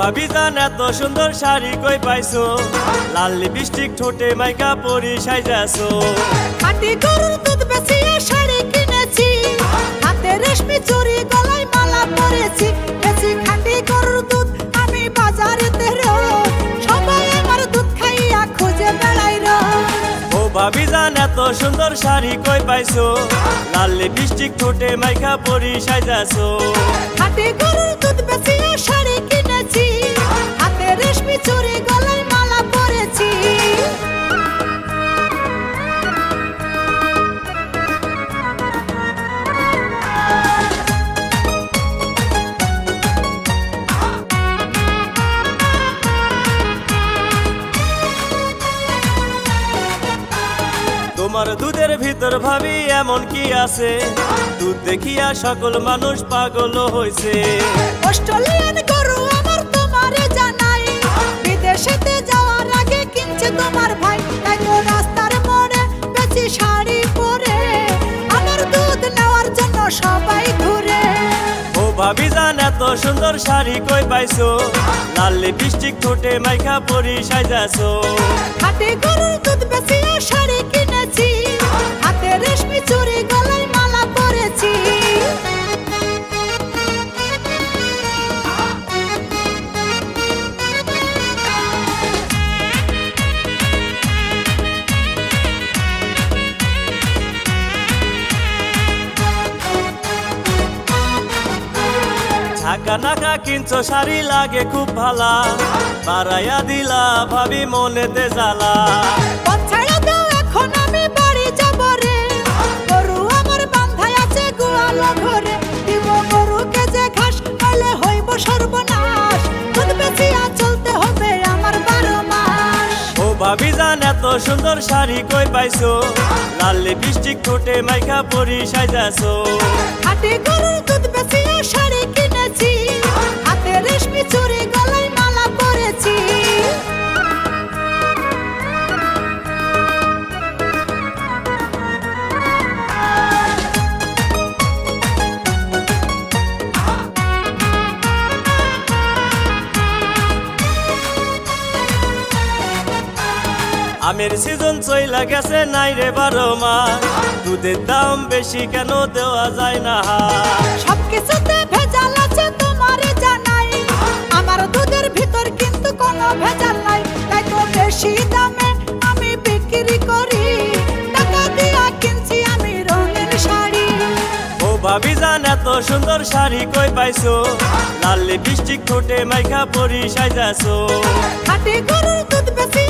ভাবি জান এত সুন্দর শাড়ি কই পাইছো? লাল লিপস্টিক ঠোঁটে মাইকা পরি সাইজাছো। খাটি গরুর দুধ বেচিয়ে শাড়ি কিনেছি। হাতে রেশমি চুড়ি গলায় মালা পরেছি। বেশি খাটি গরুর দুধ আমি বাজারেতে সবাই আমার দুধ খাইয়া খুঁজে বেড়াই ও ভাবি জান এত সুন্দর শাড়ি কই পাইছো? লাল লিপস্টিক ঠোঁটে মাইকা পরি সাইজাছো। খাটি গরুর তোমার দুধের ভিতর ভাবি এমন কি আছে? দুধ দেখিয়া সকল মানুষ পাগল হইছে। অস্ট্রেলিয়ান গরু আমার তোমারে জানাই। বিদেশেতে যাওয়ার আগে কিনছে তোমার ভাই। তাই তো রাস্তার মোড়ে বেশি শাড়ি পরে। আমার দুধ নেওয়ার জন্য সবাই ঘুরে। ও ভাবি জান এত সুন্দর শাড়ি কই পাইছো? লাল লিপস্টিক ঠোঁটে মাইকা পরি সাইজাছো হাতে গরুর দুধ বেশি ঝাঁকা নাকা কিনছো শাড়ি লাগে খুব ভালা। বাড়াইয়া দিলা ভাবি মনেতে জ্বালা। ভাবি জান এত সুন্দর শাড়ি কই পাইছো? লাল লিপস্টিক ঠোঁটে মাইকা পরি সাইজাছো হাটে গরুর দুধ আমের সিজন চইলা গেছে নাই রে বারো মাস। দুধের দাম বেশি কেন দেওয়া যায় না? সবকিছুতে ভেজাল আছে তোমারে জানাই। আমার দুধের ভিতর কিন্তু কোনো ভেজাল নাই। তাই তো বেশি দামে আমি বিক্রি করি। টাকা দিয়া কিনছি আমি রঙিন শাড়ি। ও ভাবি জান এত সুন্দর শাড়ি কই পাইছো? লাল লিপস্টিক ঠোঁটে মাইকা পরি সাইজাছো খাটি গরুর দুধ বেশি